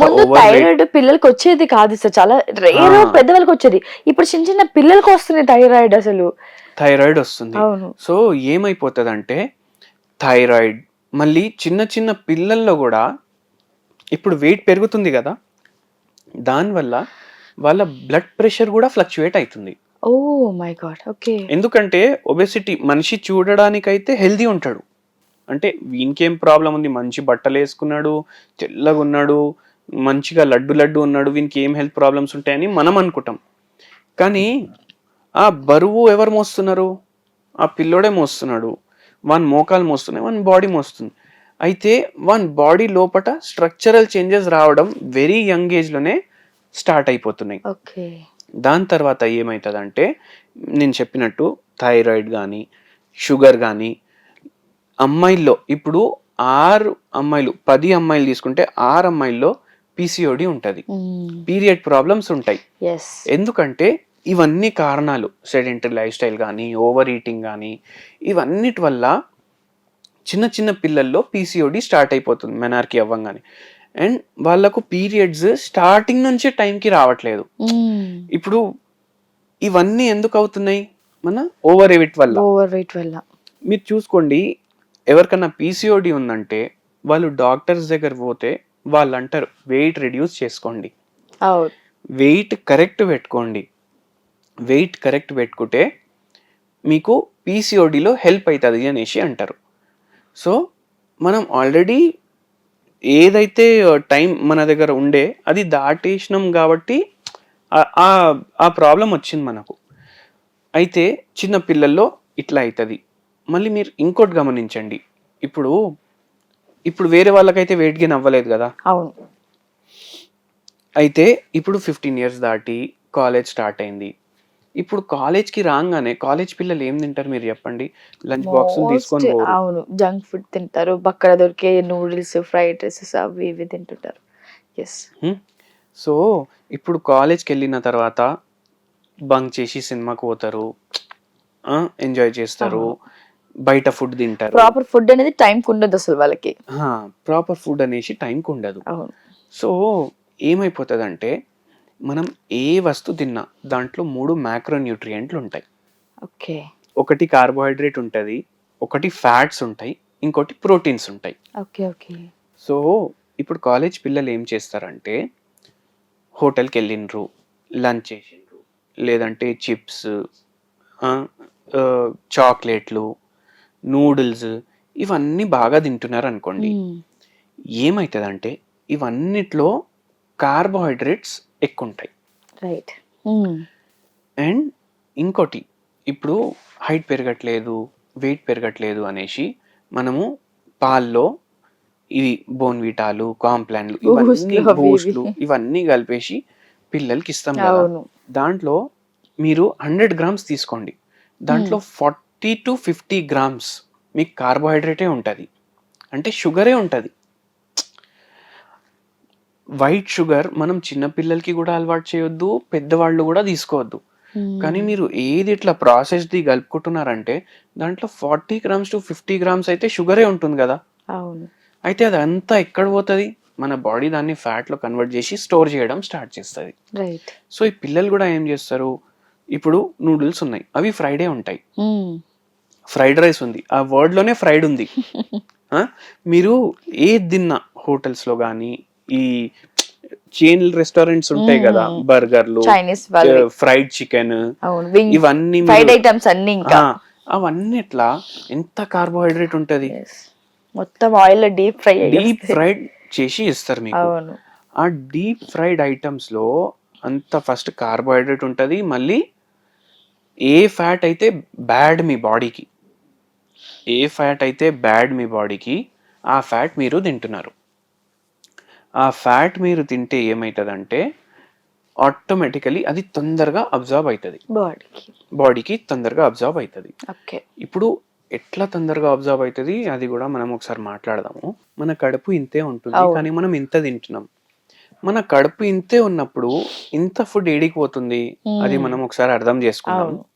ముందు థైరాయిడ్ పిల్లలకి వచ్చేది కాదు సార్. చాలా రేర్. పెద్దవాళ్ళకి వచ్చేది. ఇప్పుడు చిన్న చిన్న పిల్లలకి వస్తుంది థైరాయిడ్ అసలు. థైరాయిడ్ వస్తుంది. అవును. సో ఏమైపోతుంది అంటే థైరాయిడ్ మళ్ళీ చిన్న చిన్న పిల్లల్లో కూడా ఇప్పుడు వెయిట్ పెరుగుతుంది కదా. దానివల్ల వాళ్ళ బ్లడ్ ప్రెషర్ కూడా ఫ్లక్చువేట్ అవుతుంది ఓ మై గాడ్ ఓకే ఎందుకంటే ఒబెసిటీ మనిషి చూడడానికైతే హెల్దీ ఉంటాడు. అంటే వీనికేం ప్రాబ్లం ఉంది? మంచి బట్టలు వేసుకున్నాడు తెల్లగా ఉన్నాడు మంచిగా లడ్డు లడ్డు ఉన్నాడు వీనికి ఏం హెల్త్ ప్రాబ్లమ్స్ ఉంటాయని మనం అనుకుంటాం. కానీ ఆ బరువు ఎవరు మోస్తున్నారు? ఆ పిల్లోడే మోస్తున్నాడు. వన్ మోకాలు మోస్తున్నాయి వన్ బాడీ మోస్తుంది. అయితే వన్ బాడీ లోపట స్ట్రక్చరల్ చేంజెస్ రావడం వెరీ యంగ్ ఏజ్లోనే స్టార్ట్ అయిపోతున్నాయి. దాని తర్వాత ఏమవుతుందంటే నేను చెప్పినట్టు థైరాయిడ్ కానీ షుగర్ కానీ అమ్మాయిల్లో ఇప్పుడు ఆరు అమ్మాయిలు పది అమ్మాయిలు తీసుకుంటే ఆరు అమ్మాయిల్లో పీసీఓడి ఉంటుంది. పీరియడ్ ప్రాబ్లమ్స్ ఉంటాయి. ఎందుకంటే ఇవన్నీ కారణాలు సెడెంటరీ లైఫ్ స్టైల్ కానీ ఓవర్ ఈటింగ్ కానీ ఇవన్నిటి వల్ల చిన్న చిన్న పిల్లల్లో పీసీఓడి స్టార్ట్ అయిపోతుంది మెనార్కి అవ్వంగానే. అండ్ వాళ్ళకు పీరియడ్స్ స్టార్టింగ్ నుంచే టైంకి రావట్లేదు. ఇప్పుడు ఇవన్నీ ఎందుకు అవుతున్నాయి? మన ఓవర్ ఎవిట్ వల్ల. ఓవర్ వెయిట్ వల్ల. మీరు చూసుకోండి ఎవరికన్నా పీసీఓడి ఉందంటే వాళ్ళు డాక్టర్స్ దగ్గర పోతే వాళ్ళు అంటారు వెయిట్ రెడ్యూస్ చేసుకోండి. వెయిట్ కరెక్ట్ పెట్టుకోండి. వెయిట్ కరెక్ట్ పెట్టుకుంటే మీకు పీసీఓడిలో హెల్ప్ అవుతుంది అనేసి అంటారు. సో మనం ఆల్రెడీ ఏదైతే టైం మన దగ్గర ఉండే అది దాటేసినాం కాబట్టి ఆ ప్రాబ్లం వచ్చింది మనకు. అయితే చిన్న పిల్లల్లో ఇట్లా అవుతుంది మళ్ళీ మీరు ఇంకోటి గమనించండి. ఇప్పుడు ఇప్పుడు వేరే వాళ్ళకైతే వెయిట్ గెయిన్ అవ్వలేదు కదా? అవును. అయితే ఇప్పుడు ఫిఫ్టీన్ ఇయర్స్ దాటి కాలేజ్ స్టార్ట్ అయింది. ఇప్పుడు కాలేజ్కి రాగానే కాలేజ్ పిల్లలు ఏం తింటారు మీరు చెప్పండి? లంచ్ బాక్స్ తీసుకొని అవును జంక్ ఫుడ్ తింటారు. పక్కన దొరికే నూడిల్స్ ఫ్రైడ్ రైసెస్ అవి ఇవి తింటుంటారు. ఎస్ సో ఇప్పుడు కాలేజ్కి వెళ్ళిన తర్వాత బంక్ చేసి సినిమాకి పోతారు. ఎంజాయ్ చేస్తారు. బయట ఫుడ్ తింటారు. ప్రాపర్ ఫుడ్ అనేది టైం ఉండదు అసలు వాళ్ళకి. ప్రాపర్ ఫుడ్ అనేసి టైంకి ఉండదు. సో ఏమైపోతుందంటే మనం ఏ వస్తు తిన్నా దాంట్లో మూడు మ్యాక్రో న్యూట్రియంట్లు ఉంటాయి. ఓకే. ఒకటి కార్బోహైడ్రేట్ ఉంటుంది ఒకటి ఫ్యాట్స్ ఉంటాయి ఇంకోటి ప్రోటీన్స్ ఉంటాయి. Okay okay. సో ఇప్పుడు కాలేజ్ పిల్లలు ఏం చేస్తారంటే హోటల్కి వెళ్ళిండ్రు లంచ్ చేసిండ్రు లేదంటే చిప్స్ చాక్లెట్లు నూడిల్స్ ఇవన్నీ బాగా తింటున్నారు అనుకోండి ఏమవుతుందంటే ఇవన్నిట్లో కార్బోహైడ్రేట్స్ ఎక్కువ ఉంటాయి రైట్ అండ్ ఇంకోటి ఇప్పుడు హైట్ పెరగట్లేదు వెయిట్ పెరగట్లేదు అనేసి మనము పాల్లో ఇవి బోన్విటాలు కాంప్లాన్లు ఇవన్నీ బూస్ట్లు ఇవి. ఇవన్నీ కలిపేసి పిల్లలకి ఇస్తాం కదా దాంట్లో మీరు హండ్రెడ్ గ్రామ్స్ తీసుకోండి. దాంట్లో ఫార్టీ టు ఫిఫ్టీ గ్రామ్స్ మీకు కార్బోహైడ్రేటే ఉంటుంది. అంటే షుగరే ఉంటుంది. వైట్ షుగర్ మనం చిన్న పిల్లలకి కూడా అలవాటు చేయొద్దు పెద్దవాళ్ళు కూడా తీసుకోవద్దు. కానీ మీరు ఏది ఇట్లా ప్రాసెస్ది కలుపుకుంటున్నారంటే దాంట్లో forty grams to fifty grams అయితే షుగరే ఉంటుంది కదా. అయితే అది అంతా ఎక్కడ పోతుంది? మన బాడీ దాన్ని ఫ్యాట్లో కన్వర్ట్ చేసి స్టోర్ చేయడం స్టార్ట్ చేస్తుంది. సో ఈ పిల్లలు కూడా ఏం చేస్తారు? ఇప్పుడు నూడిల్స్ ఉన్నాయి. అవి ఫ్రైడే ఉంటాయి. ఫ్రైడ్ రైస్ ఉంది. ఆ వర్డ్లోనే ఫ్రైడ్ ఉంది? మీరు ఏది తిన్నా హోటల్స్లో కానీ ఈ చైన్ రెస్టారెంట్స్ ఉంటాయి కదా. బర్గర్లు ఫ్రైడ్ చికెన్ ఇవన్నీ ఫ్రైడ్ ఐటమ్స్ అన్ని ఇంకా. అవన్నిట్లా ఎంత కార్బోహైడ్రేట్ ఉంటది. మొత్తం oil deep fry deep fried చేసి ఇస్తారు మీకు. ఆ డీప్ ఫ్రైడ్ ఐటమ్స్లో అంత ఫస్ట్ కార్బోహైడ్రేట్ ఉంటది మళ్ళీ ఏ ఫ్యాట్ అయితే బ్యాడ్ మీ బాడీకి ఏ ఫ్యాట్ అయితే బ్యాడ్ మీ బాడీకి ఆ ఫ్యాట్ మీరు తింటున్నారు. ఆ ఫ్యాట్ మీరు తింటే ఏమవుతుందంటే ఆటోమేటికలీ అది తొందరగా అబ్జర్వ్ అవుతుంది బాడీకి. బాడీకి తొందరగా అబ్జర్వ్ అవుతుంది ఓకే. ఇప్పుడు ఎట్లా తొందరగా అబ్జర్వ్ అవుతుంది అది కూడా మనం ఒకసారి మాట్లాడదాము. మన కడుపు ఇంతే ఉంటుంది. కానీ మనం ఇంత తింటున్నాం. మన కడుపు ఇంతే ఉన్నప్పుడు ఇంత ఫుడ్ ఏడికి పోతుంది? అది మనం ఒకసారి అర్థం చేసుకుందాం. అవును.